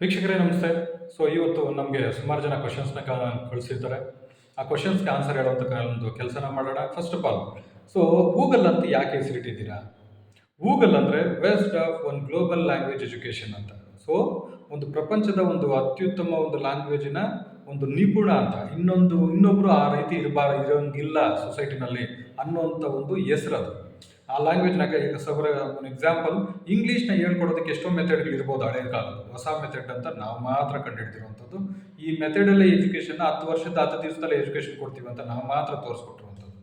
ವೀಕ್ಷಕರೇ, ನಮಸ್ತೆ. ಸೊ ಇವತ್ತು ನಮಗೆ ಸುಮಾರು ಜನ ಕ್ವಶನ್ಸ್ನ ಕಳಿಸಿದ್ದಾರೆ ಆ ಕ್ವಶನ್ಸ್ಗೆ ಆನ್ಸರ್ ಹೇಳುವಂಥ ಒಂದು ಕೆಲಸನ ಮಾಡೋಣ. First of all so Google ಅಂತ ಯಾಕೆ ಹೆಸರಿಟ್ಟಿದ್ದೀರಾ ಗೂಗಲ್ ಅಂದರೆ west of one global language education ಅಂತ. ಸೊ ಒಂದು ಪ್ರಪಂಚದ ಒಂದು ಅತ್ಯುತ್ತಮ ಒಂದು ಲ್ಯಾಂಗ್ವೇಜಿನ ಒಂದು ನಿಪುಣ ಅಂತ. ಇನ್ನೊಂದು ಇನ್ನೊಬ್ಬರು ಆ ರೀತಿ ಇರಬಾರ, ಇರೋಂಗಿಲ್ಲ ಸೊಸೈಟಿನಲ್ಲಿ ಅನ್ನೋ ಒಂದು ಹೆಸರು ಅದು. ಆ ಲ್ಯಾಂಗ್ವೇಜ್ನಾಗ ಈಗ ಸಬರ ಒಂದು ಎಕ್ಸಾಂಪಲ್ ಇಂಗ್ಲೀಷ್ನ ಹೇಳ್ಕೊಡೋದಕ್ಕೆ ಎಷ್ಟೋ ಮೆಥಡ್ಗಳು ಇರ್ಬೋದು ಹಳೆ ಕಾಲದ ಹೊಸ ಮೆಥಡ್ ಅಂತ ನಾವು ಮಾತ್ರ ಕಂಡುಹಿಡ್ತಿರುವಂಥದ್ದು ಈ ಮೆಥಡಲ್ಲೇ ಎಜುಕೇಷನ್ ಹತ್ತು ವರ್ಷದ ಹತ್ತು ದಿವಸದಲ್ಲೇ ಎಜುಕೇಷನ್ ಕೊಡ್ತೀವಿ ಅಂತ ನಾವು ಮಾತ್ರ ತೋರಿಸ್ಕೊಟ್ಟಿರುವಂಥದ್ದು.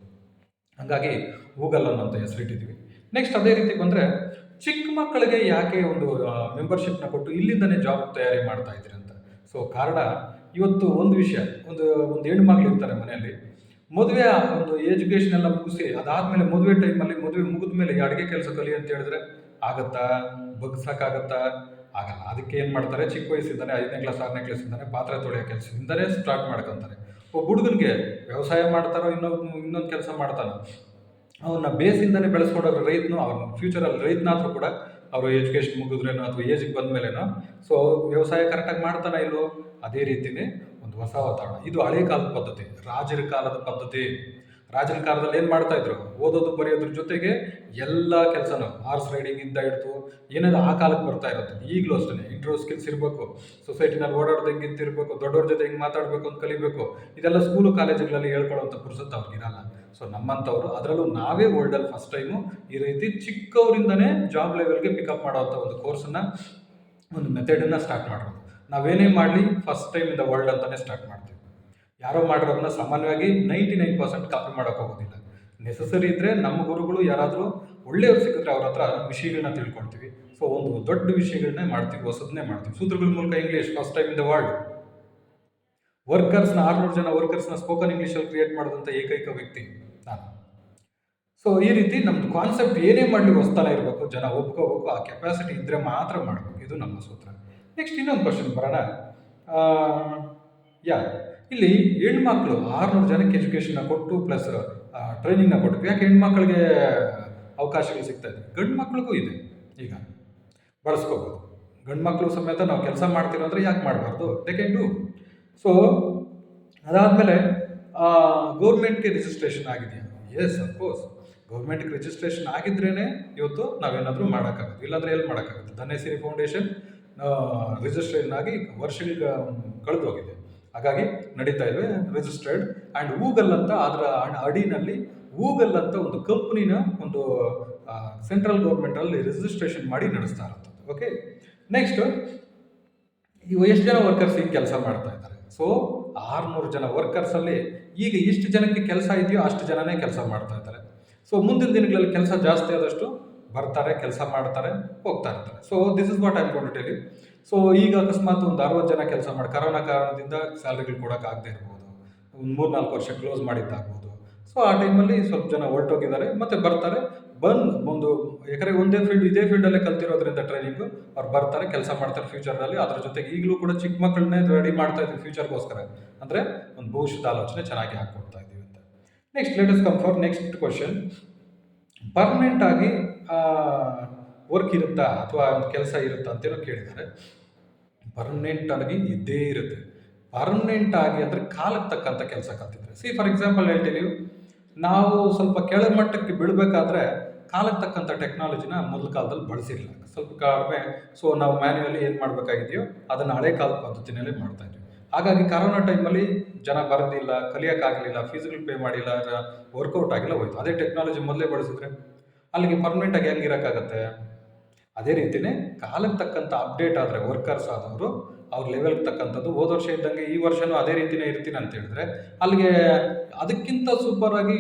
ಹಾಗಾಗಿ ಗೂಗಲ್ ಅಂತ ಹೆಸರಿಟ್ಟಿದ್ದೀವಿ ನೆಕ್ಸ್ಟ್ ಅದೇ ರೀತಿ ಬಂದರೆ, ಚಿಕ್ಕ ಮಕ್ಕಳಿಗೆ ಯಾಕೆ ಒಂದು ಮೆಂಬರ್ಶಿಪ್ನ ಕೊಟ್ಟು ಇಲ್ಲಿಂದನೇ ಜಾಬ್ ತಯಾರಿ ಮಾಡ್ತಾ ಇದ್ದೀರಿ ಅಂತ. ಸೊ ಕಾರಣ ಇವತ್ತು ಒಂದು ವಿಷಯ. ಒಂದು ಒಂದು ಹೆಣ್ಣು ಇರ್ತಾರೆ ಮನೆಯಲ್ಲಿ. ಮದುವೆ ಒಂದು ಎಜುಕೇಷನ್ ಎಲ್ಲ ಮುಗಿಸಿ, ಅದಾದಮೇಲೆ ಮದುವೆ ಟೈಮಲ್ಲಿ ಮದುವೆ ಮುಗಿದ ಮೇಲೆ ಅಡುಗೆ ಕೆಲಸ ಕಲಿ ಅಂತ ಹೇಳಿದ್ರೆ ಆಗತ್ತಾ? ಬಗ್ಸಕ್ಕಾಗತ್ತಾ ಆಗಲ್ಲ. ಅದಕ್ಕೆ ಏನು ಮಾಡ್ತಾರೆ? ಚಿಕ್ಕ ವಯಸ್ಸಿಂದಾನೆ, ಐದನೇ ಕ್ಲಾಸ್ ಆರನೇ ಕ್ಲಾಸಿಂದಾನೆ ಪಾತ್ರೆ ತೊಳೆಯೋ ಕೆಲಸದಿಂದಲೇ ಸ್ಟಾರ್ಟ್ ಮಾಡ್ಕೊತಾರೆ. ಒಬ್ಬ ಹುಡುಗನಿಗೆ ವ್ಯವಸಾಯ ಮಾಡ್ತಾರೋ ಇನ್ನೊಂದು ಇನ್ನೊಂದು ಕೆಲಸ ಮಾಡ್ತಾನೆ ಅವನ್ನ ಬೇಸಿಂದನೇ ಬೆಳೆಸ್ಕೊಡೋರು ರೈತನು, ಅವ್ನ ಫ್ಯೂಚರಲ್ಲಿ ರೈತನಾದ್ರೂ ಕೂಡ ಅವರು ಎಜುಕೇಷನ್ ಮುಗಿದ್ರೇನೋ, ಅಥವಾ ಏಜಿಗೆ ಬಂದಮೇಲೆನೋ ಸೊ ವ್ಯವಸಾಯ ಕರೆಕ್ಟಾಗಿ ಮಾಡ್ತಾನೆ ಇಲ್ಲೋ ಅದೇ ರೀತಿನೇ ಒಂದು ಹೊಸ ವಾತಾವರಣ. ಇದು ಹಳೆ ಕಾಲದ ಪದ್ಧತಿ, ರಾಜರ ಕಾಲದ ಪದ್ಧತಿ. ರಾಜರ ಕಾಲದಲ್ಲಿ ಏನು ಮಾಡ್ತಾ ಇದ್ರು? ಓದೋದು, ಬರೆಯೋದ್ರ ಜೊತೆಗೆ ಎಲ್ಲ ಕೆಲಸನೂ ಹಾರ್ಸ್ ರೈಡಿಂಗ್ ಇಂದ ಹಿಡ್ದು ಏನಾದ್ರು ಆ ಕಾಲಕ್ಕೆ ಬರ್ತಾ ಇರುತ್ತೆ ಈಗಲೂ ಅಷ್ಟೇ ಇಂಟ್ರೋ ಸ್ಕಿಲ್ಸ್ ಇರಬೇಕು ಸೊಸೈಟಿನಲ್ಲಿ ಓಡಾಡೋದು ಹೆಂಗೆ ಇರಬೇಕು, ದೊಡ್ಡವ್ರ ಜೊತೆ ಹೆಂಗೆ ಮಾತಾಡಬೇಕು ಅಂತ ಕಲಿಬೇಕು. ಇದೆಲ್ಲ ಸ್ಕೂಲು ಕಾಲೇಜುಗಳಲ್ಲಿ ಹೇಳ್ಕೊಳ್ಳೋಂಥ ಪುರುಸತ್ತು ಅವ್ರಿಗೆ ಇರಲ್ಲ. ಸೊ ನಮ್ಮಂಥವ್ರು, ಅದರಲ್ಲೂ ನಾವೇ ವರ್ಲ್ಡಲ್ಲಿ ಫಸ್ಟ್ ಟೈಮು ಈ ರೀತಿ ಚಿಕ್ಕವರಿಂದನೇ ಜಾಬ್ ಲೆವೆಲ್ಗೆ ಪಿಕಪ್ ಮಾಡೋವಂಥ ಒಂದು ಕೋರ್ಸನ್ನು ಒಂದು ಮೆಥಡನ್ನು ಸ್ಟಾರ್ಟ್ ಮಾಡೋದು ನಾವೇನೇ ಮಾಡಲಿ ಫಸ್ಟ್ ಟೈಮ್ ದ ವರ್ಲ್ಡ್ ಅಂತಲೇ ಸ್ಟಾರ್ಟ್ ಮಾಡ್ತೀವಿ. ಯಾರೋ ಮಾಡಿರೋದನ್ನ ಸಾಮಾನ್ಯವಾಗಿ ನೈಂಟಿ ನೈನ್ ಪರ್ಸೆಂಟ್ ಕಾಪಿ ಮಾಡೋಕ್ಕಾಗೋದಿಲ್ಲ ನೆಸಸರಿ ಇದ್ದರೆ ನಮ್ಮ ಗುರುಗಳು ಯಾರಾದರೂ ಒಳ್ಳೆಯವ್ರು ಸಿಕ್ಕಿದ್ರೆ ಅವ್ರ ಹತ್ರ ವಿಷಯಗಳನ್ನ ತಿಳ್ಕೊಳ್ತೀವಿ. ಸೊ ಒಂದು ದೊಡ್ಡ ವಿಷಯಗಳನ್ನೇ ಮಾಡ್ತೀವಿ ಹೊಸದನ್ನೇ ಮಾಡ್ತೀವಿ. ಸೂತ್ರಗಳ ಮೂಲಕ English first time in the world ವರ್ಕರ್ಸ್ನ ಆರುನೂರು ಜನ ವರ್ಕರ್ಸ್ನ ಸ್ಪೋಕನ್ ಇಂಗ್ಲೀಷಲ್ಲಿ ಕ್ರಿಯೇಟ್ ಮಾಡಿದಂಥ ಏಕೈಕ ವ್ಯಕ್ತಿ ನಾನು. ಸೊ ಈ ರೀತಿ ನಮ್ಮದು ಕಾನ್ಸೆಪ್ಟ್ ಏನೇ ಮಾಡಲಿ ಹೊಸ್ತಾನೆ ಇರಬೇಕು, ಜನ ಒಪ್ಕೋಬೇಕು, ಆ ಕೆಪಾಸಿಟಿ ಇದ್ದರೆ ಮಾತ್ರ ಮಾಡಬೇಕು. ಇದು ನಮ್ಮ ಸೂತ್ರ. ನೆಕ್ಸ್ಟ್ ಇನ್ನೊಂದು ಕ್ವಶನ್ ಬರೋಣ. ಯಾ, ಇಲ್ಲಿ ಹೆಣ್ಮಕ್ಳು ಆರುನೂರು ಜನಕ್ಕೆ ಎಜುಕೇಷನ್ನ ಕೊಟ್ಟು ಪ್ಲಸ್ ಟ್ರೈನಿಂಗ್ನ ಕೊಟ್ಟು ಯಾಕೆ ಹೆಣ್ಮಕ್ಳಿಗೆ ಅವಕಾಶಗಳು ಸಿಗ್ತಾ ಇದೆ? ಗಂಡು ಮಕ್ಳಿಗೂ ಇದೆ. ಈಗ ಬಳಸ್ಕೋಬೋದು. ಗಂಡು ಮಕ್ಕಳು ಸಮೇತ ನಾವು ಕೆಲಸ ಮಾಡ್ತೀವಿ ಅಂದರೆ ಯಾಕೆ ಮಾಡಬಾರ್ದು? ದೇ ಕ್ಯಾನ್ ಸೊ ಅದಾದಮೇಲೆ ಗೌರ್ಮೆಂಟ್ಗೆ ರಿಜಿಸ್ಟ್ರೇಷನ್ ಆಗಿದೆಯಾ ಎಸ್ ಅಫ್ಕೋರ್ಸ್ ಗೌರ್ಮೆಂಟ್ಗೆ ರಿಜಿಸ್ಟ್ರೇಷನ್ ಆಗಿದ್ರೇ ಇವತ್ತು ನಾವೇನಾದರೂ ಮಾಡೋಕ್ಕಾಗುತ್ತೆ ಇಲ್ಲಾಂದರೆ ಎಲ್ಲಿ ಮಾಡೋಕ್ಕಾಗುತ್ತೆ ಧನೇಸಿರಿ ಫೌಂಡೇಶನ್ ರಿಜಿಸ್ಟ್ರೇಷನ್ ಆಗಿ ವರ್ಷಗಳಿಗೆ ಕಳೆದು ಹೋಗಿದೆ. ಹಾಗಾಗಿ ನಡೀತಾ ಇದೆ ರಿಜಿಸ್ಟರ್ಡ್ ಆ್ಯಂಡ್ ಊಗಲ್ ಅಂತ ಅದರ ಅಡಿನಲ್ಲಿ ಊಗಲ್ ಅಂತ ಒಂದು ಕಂಪ್ನಿನ ಒಂದು ಸೆಂಟ್ರಲ್ ಗೌರ್ಮೆಂಟಲ್ಲಿ ರಿಜಿಸ್ಟ್ರೇಷನ್ ಮಾಡಿ ನಡೆಸ್ತಾ ಇರುತ್ತೆ ಓಕೆ ನೆಕ್ಸ್ಟ್ ಇವು ಎಷ್ಟು ಜನ ವರ್ಕರ್ಸ್ ಈಗ ಕೆಲಸ ಮಾಡ್ತಾ ಇದ್ದಾರೆ? ಸೊ ಆರುನೂರು ಜನ ವರ್ಕರ್ಸಲ್ಲಿ ಈಗ ಎಷ್ಟು ಜನಕ್ಕೆ ಕೆಲಸ ಇದೆಯೋ ಅಷ್ಟು ಜನನೇ ಕೆಲಸ ಮಾಡ್ತಾ ಇದ್ದಾರೆ. ಸೊ ಮುಂದಿನ ದಿನಗಳಲ್ಲಿ ಕೆಲಸ ಜಾಸ್ತಿ ಆದಷ್ಟು ಬರ್ತಾರೆ, ಕೆಲಸ ಮಾಡ್ತಾರೆ, ಹೋಗ್ತಾ ಇರ್ತಾರೆ. So this is what I tell so ಈಗ ಅಕಸ್ಮಾತ್ ಒಂದು ಅರವತ್ತು ಜನ ಕೆಲಸ ಮಾಡಿ, ಕರೋನಾ ಕಾರಣದಿಂದ ಸ್ಯಾಲ್ರಿಗಳು ಕೊಡೋಕ್ಕಾಗದೇ ಇರ್ಬೋದು. ಒಂದು ಮೂರು ನಾಲ್ಕು ವರ್ಷ ಕ್ಲೋಸ್ ಮಾಡಿದ್ದಾಗ್ಬೋದು. ಸೊ ಆ ಟೈಮಲ್ಲಿ ಸ್ವಲ್ಪ ಜನ ಹೊರಟೋಗಿದ್ದಾರೆ, ಮತ್ತೆ ಬರ್ತಾರೆ. ಬಂದು ಒಂದು ಯಾಕಂದರೆ ಒಂದೇ ಫೀಲ್ಡ್ ಇದೇ ಫೀಲ್ಡಲ್ಲೇ ಕಲ್ತಿರೋದ್ರಿಂದ ಟ್ರೈನಿಂಗು ಅವ್ರು ಬರ್ತಾರೆ, ಕೆಲಸ ಮಾಡ್ತಾರೆ ಫ್ಯೂಚರ್ನಲ್ಲಿ ಅದ್ರ ಜೊತೆಗೆ ಈಗಲೂ ಕೂಡ ಚಿಕ್ಕ ಮಕ್ಕಳನ್ನೇ ರೆಡಿ ಮಾಡ್ತಾ ಇದ್ದೀವಿ ಫ್ಯೂಚರ್ಗೋಸ್ಕರ ಅಂದರೆ, ಒಂದು ಭವಿಷ್ಯದ ಆಲೋಚನೆ ಚೆನ್ನಾಗಿ ಹಾಕ್ಕೊಡ್ತಾ ಇದ್ದೀವಿ ಅಂತ. Next latest come for next question permanent ಆಗಿ ವರ್ಕ್ ಇರುತ್ತಾ ಅಥವಾ ಒಂದು ಕೆಲಸ ಇರುತ್ತಾ ಅಂತೇನೋ ಕೇಳಿದ್ದಾರೆ. ಪರ್ಮನೆಂಟ್ ಆಗಿ ಇದ್ದೇ ಇರುತ್ತೆ. ಪರ್ಮನೆಂಟ್ ಆಗಿ ಅಂದರೆ ಕಾಲಕ್ಕೆ ತಕ್ಕಂಥ ಕೆಲಸ ಕಲ್ತಿದ್ರೆ. ಸಿ ಫಾರ್ ಎಕ್ಸಾಂಪಲ್ ಹೇಳ್ತೀವಿ ನಾವು ಸ್ವಲ್ಪ ಕೆಳಮಟ್ಟಕ್ಕೆ ಬಿಡಬೇಕಾದ್ರೆ ಕಾಲಕ್ಕೆ ತಕ್ಕಂಥ ಟೆಕ್ನಾಲಜಿನ ಮೊದಲ ಕಾಲದಲ್ಲಿ ಬಳಸಿರಲಿಲ್ಲ. ಸ್ವಲ್ಪ ಕಡಿಮೆ ಸೊ ನಾವು ಮ್ಯಾನ್ಯುವಲಿ ಏನು ಮಾಡಬೇಕಾಗಿದೆಯೋ ಅದನ್ನು ಹಳೆ ಕಾಲದ ಪದ್ಧತಿನಲ್ಲೇ ಮಾಡ್ತಾ ಹಾಗಾಗಿ ಕರೋನಾ ಟೈಮಲ್ಲಿ ಜನ ಬರೋದಿಲ್ಲ, ಕಲಿಯೋಕ್ಕಾಗಲಿಲ್ಲ ಫೀಸ್ಗಳು ಪೇ ಮಾಡಿಲ್ಲ ವರ್ಕೌಟ್ ಆಗಿಲ್ಲ ಹೋಯ್ತು. ಅದೇ ಟೆಕ್ನಾಲಜಿ ಮೊದಲೇ ಬಳಸಿದ್ರೆ ಅಲ್ಲಿಗೆ ಪರ್ಮನೆಂಟಾಗಿ ಹೆಂಗಿರೋಕ್ಕಾಗತ್ತೆ ಅದೇ ರೀತಿನೇ ಕಾಲಕ್ಕೆ ತಕ್ಕಂಥ ಅಪ್ಡೇಟ್ ಆದರೆ ವರ್ಕರ್ಸ್ ಆದವರು ಅವ್ರ ಲೆವೆಲ್ಗೆ ತಕ್ಕಂಥದ್ದು. ಹೋದ ವರ್ಷ ಇದ್ದಂಗೆ ಈ ವರ್ಷನೂ ಅದೇ ರೀತಿನೇ ಇರ್ತೀನಿ ಅಂತ ಹೇಳಿದ್ರೆ ಅಲ್ಲಿಗೆ ಅದಕ್ಕಿಂತ ಸೂಪರ್ ಆಗಿ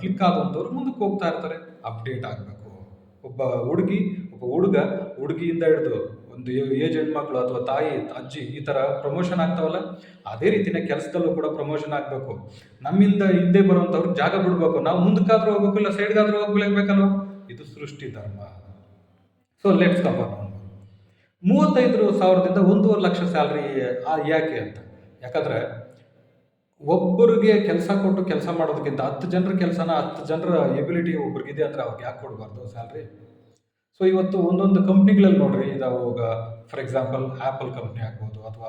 ಕ್ಲಿಕ್ ಆದಂಥವ್ರು ಮುಂದಕ್ಕೆ ಹೋಗ್ತಾ ಇರ್ತಾರೆ. ಅಪ್ಡೇಟ್ ಆಗಬೇಕು. ಒಬ್ಬ ಹುಡುಗಿ ಒಬ್ಬ ಹುಡುಗ ಹುಡುಗಿಯಿಂದ ಹಿಡಿದು ಒಂದು ಏಜ್ ಮಕ್ಕಳು ಅಥವಾ ತಾಯಿ, ಅಜ್ಜಿ ಈ ಥರ ಪ್ರಮೋಷನ್ ಆಗ್ತಾವಲ್ಲ, ಅದೇ ರೀತಿನ ಕೆಲಸದಲ್ಲೂ ಕೂಡ ಪ್ರಮೋಷನ್ ಆಗಬೇಕು. ನಮ್ಮಿಂದ ಹಿಂದೆ ಬರುವಂಥವ್ರಿಗೆ ಜಾಗ ಬಿಡಬೇಕು. ನಾವು ಮುಂದಕ್ಕಾದ್ರೂ ಹೋಗ್ಬೇಕು, ಇಲ್ಲ ಸೈಡ್ಗಾದ್ರೂ ಹೋಗ್ಬೇಕಲ್ವ ಇದು ಸೃಷ್ಟಿ ಧರ್ಮ. ಸೊ ಲೆಟ್ಸ್ ಕಂಪೇರ್ ಮೂವತ್ತೈದು ಸಾವಿರದಿಂದ ಒಂದೂವರೆ ಲಕ್ಷ ಸ್ಯಾಲ್ರಿ ಯಾಕೆ ಅಂತ. ಯಾಕಂದರೆ ಒಬ್ಬರಿಗೆ ಕೆಲಸ ಕೊಟ್ಟು ಕೆಲಸ ಮಾಡೋದಕ್ಕಿಂತ ಹತ್ತು ಜನರ ಕೆಲಸನ ಹತ್ತು ಜನರ ಎಬಿಲಿಟಿ ಒಬ್ರಿಗಿದೆ ಅಂದರೆ ಅವ್ರಿಗೆ ಯಾಕೆ ಕೊಡಬಾರ್ದು ಸ್ಯಾಲ್ರಿ ಸೊ ಇವತ್ತು ಒಂದೊಂದು ಕಂಪ್ನಿಗಳಲ್ಲಿ ನೋಡ್ರಿ ಇದಾವಾಗ ಫಾರ್ ಎಕ್ಸಾಂಪಲ್ ಆ್ಯಪಲ್ ಕಂಪ್ನಿ ಆಗ್ಬೋದು ಅಥವಾ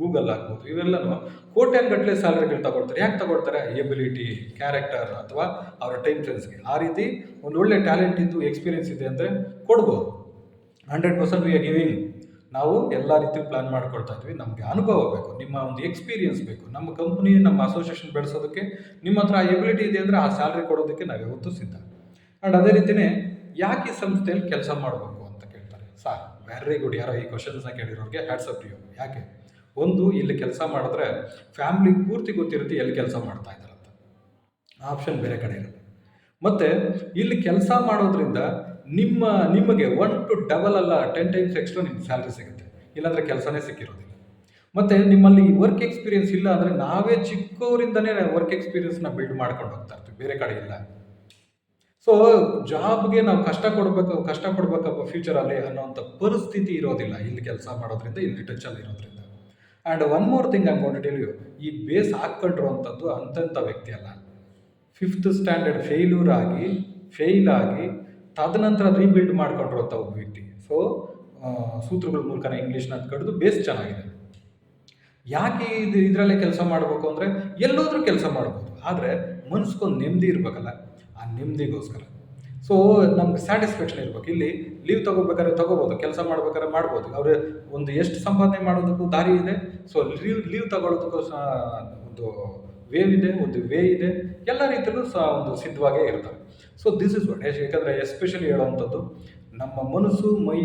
ಗೂಗಲ್ ಆಗ್ಬೋದು, ಇವೆಲ್ಲನೂ ಕೋಟ್ಯಾನ್ಗಟ್ಟಲೆ ಸ್ಯಾಲರಿಗಳು ತಗೊಳ್ತಾರೆ. ಯಾಕೆ ತಗೊಳ್ತಾರೆ? ಎಬಿಲಿಟಿ ಕ್ಯಾರೆಕ್ಟರ್ ಅಥವಾ ಅವರ ಟೈಮ್ ಸೆನ್ಸ್ಗೆ ಆ ರೀತಿ ಒಂದು ಒಳ್ಳೆ ಟ್ಯಾಲೆಂಟ್ ಇದ್ದು ಎಕ್ಸ್ಪೀರಿಯನ್ಸ್ ಇದೆ ಅಂದರೆ ಕೊಡ್ಬೋದು. Hundred percent we are giving ನಾವು ಎಲ್ಲ ರೀತಿ ಪ್ಲಾನ್ ಮಾಡ್ಕೊಳ್ತಾ ಇದ್ವಿ. ನಮಗೆ ಅನುಭವ ಬೇಕು. ನಿಮ್ಮ ಒಂದು ಎಕ್ಸ್ಪೀರಿಯನ್ಸ್ ಬೇಕು. ನಮ್ಮ ಕಂಪ್ನಿ ನಮ್ಮ ಅಸೋಸಿಯೇಷನ್ ಬೆಳೆಸೋದಕ್ಕೆ ನಿಮ್ಮ ಹತ್ರ ಎಬಿಲಿಟಿ ಇದೆ ಅಂದರೆ ಆ ಸ್ಯಾಲ್ರಿ ಕೊಡೋದಕ್ಕೆ ನಾವು ಯಾವತ್ತೂ ಸಿದ್ಧ. ಆ್ಯಂಡ್ ಅದೇ ರೀತಿಯೇ ಯಾಕೆ ಈ ಸಂಸ್ಥೆಯಲ್ಲಿ ಕೆಲಸ ಮಾಡಬೇಕು ಅಂತ ಕೇಳ್ತಾರೆ? ಸಾ ವೆರಿ ಗುಡ್ ಯಾರೋ ಈ ಕ್ವಶನ್ಸ್ನ ಕೇಳಿರೋರಿಗೆ ಹ್ಯಾಟ್ಸಪ್ ಯು ಯಾಕೆ? ಒಂದು, ಇಲ್ಲಿ ಕೆಲಸ ಮಾಡಿದ್ರೆ ಫ್ಯಾಮ್ಲಿ ಪೂರ್ತಿ ಗೊತ್ತಿರುತ್ತೆ ಎಲ್ಲಿ ಕೆಲಸ ಮಾಡ್ತಾ ಇದ್ದಾರೆ ಅಂತ. ಆಪ್ಷನ್ ಬೇರೆ ಕಡೆ ಇರುತ್ತೆ. ಮತ್ತು, ಇಲ್ಲಿ ಕೆಲಸ ಮಾಡೋದ್ರಿಂದ ನಿಮ್ಮ, ನಿಮಗೆ ಒನ್ ಟು ಡಬಲ್ ಅಲ್ಲ ಟೆನ್ ಟೈಮ್ಸ್ ಎಕ್ಸ್ಟ್ರಾ ನಿಮ್ಗೆ ಸ್ಯಾಲ್ರಿ ಸಿಗುತ್ತೆ. ಇಲ್ಲಾಂದರೆ ಕೆಲಸನೇ ಸಿಕ್ಕಿರೋದಿಲ್ಲ. ಮತ್ತು ನಿಮ್ಮಲ್ಲಿ ವರ್ಕ್ ಎಕ್ಸ್ಪೀರಿಯನ್ಸ್ ಇಲ್ಲ ಅಂದರೆ ನಾವೇ ಚಿಕ್ಕವರಿಂದನೇ ವರ್ಕ್ ಎಕ್ಸ್ಪೀರಿಯನ್ಸ್ನ ಬಿಲ್ಡ್ ಮಾಡ್ಕೊಂಡು ಹೋಗ್ತಾ ಇರ್ತೀವಿ. ಬೇರೆ ಕಡೆ ಇಲ್ಲ. ಸೊ ಜಾಬ್ಗೆ ನಾವು ಕಷ್ಟ ಕೊಡಬೇಕು, ಕಷ್ಟ ಫ್ಯೂಚರ್ ಫ್ಯೂಚರಲ್ಲಿ ಅನ್ನೋಂಥ ಪರಿಸ್ಥಿತಿ ಇರೋದಿಲ್ಲ ಇಲ್ಲಿ ಕೆಲಸ ಮಾಡೋದ್ರಿಂದ, ಇಲ್ಲಿ ಟಚಲ್ಲಿ ಇರೋದ್ರಿಂದ. ಆ್ಯಂಡ್ ಒನ್ ಮೋರ್ ಥಿಂಗ್ ಅನ್ಕೊಂಡು ಯು ಈ ಬೇಸ್ ಹಾಕ್ಕೊಂಡಿರುವಂಥದ್ದು ಅಂಥಂಥ ವ್ಯಕ್ತಿ ಅಲ್ಲ. ಫಿಫ್ತ್ ಸ್ಟ್ಯಾಂಡರ್ಡ್ ಫೇಲ್ಯೂರ್ ಆಗಿ ಫೇಲ್ ಆಗಿ, ತದನಂತರ ರೀಬಿಲ್ಡ್ ಮಾಡ್ಕೊಂಡಿರುವಂಥ ಒಬ್ಬ ವ್ಯಕ್ತಿ. ಸೊ ಸೂತ್ರಗಳ ಮೂಲಕ ಇಂಗ್ಲೀಷ್ನ ಕಡಿದು ಬೇಸ್ ಚೆನ್ನಾಗಿದೆ. ಯಾಕೆ ಇದು ಇದರಲ್ಲೇ ಕೆಲಸ ಮಾಡಬೇಕು ಅಂದರೆ, ಎಲ್ಲೋದ್ರೂ ಕೆಲಸ ಮಾಡ್ಬೋದು. ಆದರೆ ಮನ್ಸ್ಕೊಂಡು ನೆಮ್ಮದಿ ಇರಬೇಕಲ್ಲ. ಆ ನೆಮ್ಮದಿಗೋಸ್ಕರ. ಸೊ ನಮ್ಗೆ ಸ್ಯಾಟಿಸ್ಫ್ಯಾಕ್ಷನ್ ಇರ್ಬೇಕು. ಇಲ್ಲಿ ಲೀವ್ ತೊಗೋಬೇಕಾದ್ರೆ ತೊಗೋಬೋದು, ಕೆಲಸ ಮಾಡ್ಬೇಕಾದ್ರೆ ಮಾಡ್ಬೋದು. ಅವರು ಒಂದು ಎಷ್ಟು ಸಂಪಾದನೆ ಮಾಡೋದಕ್ಕೂ ದಾರಿ ಇದೆ. ಸೊ ಲೀವ್ ಲೀವ್ ತಗೊಳ್ಳೋದಕ್ಕೂ ಸಹ ಒಂದು ವೇವ್ ಇದೆ, ಒಂದು ವೇ ಇದೆ. ಎಲ್ಲ ರೀತಿಯಲ್ಲೂ ಸಹ ಒಂದು ಸಿದ್ಧವಾಗೇ ಇರ್ತಾರೆ. ಸೊ ದಿಸ್ ಇಸ್ ವಾಟ್ ಯಾಕಂದರೆ ಎಸ್ಪೆಷಲಿ ಹೇಳುವಂಥದ್ದು, ನಮ್ಮ ಮನಸ್ಸು, ಮೈ,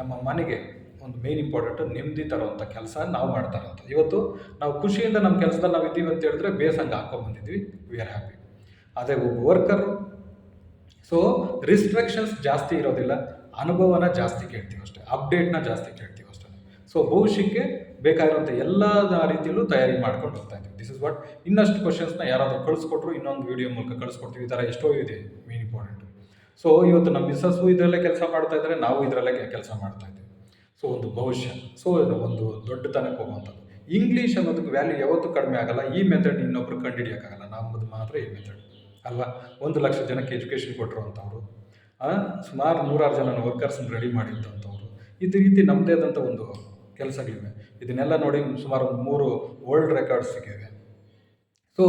ನಮ್ಮ ಮನೆಗೆ ಒಂದು ಮೇನ್ ಇಂಪಾರ್ಟೆಂಟ್ ನೆಮ್ಮದಿ ತರುವಂಥ ಕೆಲಸ ನಾವು ಮಾಡ್ತಾ ಇರೋಂಥ ಇವತ್ತು ನಾವು ಖುಷಿಯಿಂದ ನಮ್ಮ ಕೆಲಸದಲ್ಲಿ ನಾವು ಇದ್ದೀವಿ ಅಂತ ಹೇಳಿದ್ರೆ ಬೇಸಂಗ ಹಾಕೊಂಡ್ಬಂದಿದ್ವಿ ವಿ ಆರ್ ಹ್ಯಾಪಿ ಅದೇ ಒಬ್ಬ ವರ್ಕರು ಸೊ ರಿಸ್ಟ್ರಿಕ್ಷನ್ಸ್ ಜಾಸ್ತಿ ಇರೋದಿಲ್ಲ. ಅನುಭವನ ಜಾಸ್ತಿ ಕೇಳ್ತೀವಿ ಅಷ್ಟೇ. ಅಪ್ಡೇಟ್ನ ಜಾಸ್ತಿ ಕೇಳ್ತೀವಿ ಅಷ್ಟೇ. ಸೊ ಭವಿಷ್ಯಕ್ಕೆ ಬೇಕಾಗಿರುವಂಥ ಎಲ್ಲ ರೀತಿಯಲ್ಲೂ ತಯಾರಿ ಮಾಡ್ಕೊಂಡು ಹೋಗ್ತಾ ಇದ್ದೀವಿ. ದಿಸ್ ಇಸ್ ವಾಟ್ ಇನ್ನಷ್ಟು ಕ್ವಶನ್ಸ್ನ ಯಾರಾದರೂ ಕಳಿಸ್ಕೊಟ್ರು ಇನ್ನೊಂದು ವಿಡಿಯೋ ಮೂಲಕ ಕಳಿಸ್ಕೊಡ್ತೀವಿ. ಈ ಥರ ಎಷ್ಟೋ ಇದೆ ಮೇನ್ ಇಂಪಾರ್ಟೆಂಟ್ ಸೊ ಇವತ್ತು ನಮ್ಮ ಮಿಸ್ಸಸ್ಸು ಇದರಲ್ಲೇ ಕೆಲಸ ಮಾಡ್ತಾ ಇದ್ದಾರೆ, ನಾವು ಇದರಲ್ಲೇ ಕೆಲಸ ಮಾಡ್ತಾ ಇದ್ದೀವಿ. ಸೊ ಒಂದು ಭವಿಷ್ಯ. ಸೊ ಒಂದು ದೊಡ್ಡತನಕ್ಕೆ ಹೋಗುವಂಥದ್ದು. ಇಂಗ್ಲೀಷ್ ಅನ್ನೋದಕ್ಕೆ ವ್ಯಾಲ್ಯೂ ಯಾವತ್ತೂ ಕಡಿಮೆ ಆಗಲ್ಲ. ಈ ಮೆಥಡ್ ಇನ್ನೊಬ್ರು ಕಂಡುಹಿಡಿಯೋಕ್ಕಾಗಲ್ಲ. ನಮ್ಮದು ಮಾತ್ರ ಈ ಮೆಥಡ್ ಅಲ್ವಾ ಒಂದು ಲಕ್ಷ ಜನಕ್ಕೆ ಎಜುಕೇಷನ್ ಕೊಟ್ಟಿರುವಂಥವ್ರು ಸುಮಾರು ನೂರಾರು ಜನ ವರ್ಕರ್ಸ್ನ ರೆಡಿ ಮಾಡಿದ್ದಂಥವ್ರು ಇದು ರೀತಿ ನಮ್ಮದೇ ಆದಂಥ ಒಂದು ಕೆಲಸಗಳಿವೆ. ಇದನ್ನೆಲ್ಲ ನೋಡಿ ಸುಮಾರು ಒಂದು ಮೂರು ವರ್ಲ್ಡ್ ರೆಕಾರ್ಡ್ಸ್ ಸಿಕ್ಕಿವೆ ಸೊ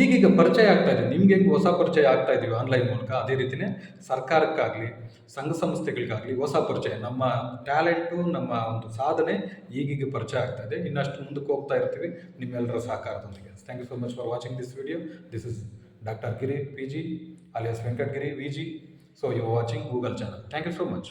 ಈಗೀಗ ಪರಿಚಯ ಆಗ್ತಾ ಇದೆ. ನಿಮ್ಗೆ ಹೆಂಗೆ ಹೊಸ ಪರಿಚಯ ಆಗ್ತಾ ಇದೀವಿ ಆನ್ಲೈನ್ ಮೂಲಕ, ಅದೇ ರೀತಿಯೇ ಸರ್ಕಾರಕ್ಕಾಗಲಿ, ಸಂಘ ಸಂಸ್ಥೆಗಳಿಗಾಗಲಿ ಹೊಸ ಪರಿಚಯ. ನಮ್ಮ ಟ್ಯಾಲೆಂಟು ನಮ್ಮ ಒಂದು ಸಾಧನೆ ಈಗೀಗ ಪರಿಚಯ ಆಗ್ತಾ ಇದೆ. ಇನ್ನಷ್ಟು ಮುಂದಕ್ಕೆ ಹೋಗ್ತಾ ಇರ್ತೀವಿ. ನಿಮ್ಮೆಲ್ಲರ ಸಹಕಾರದೊಂದಿಗೆ. Thank you so much for watching this video this is doctor Giri P G alias Venkatagiri V G so you watching Google channel thank you so much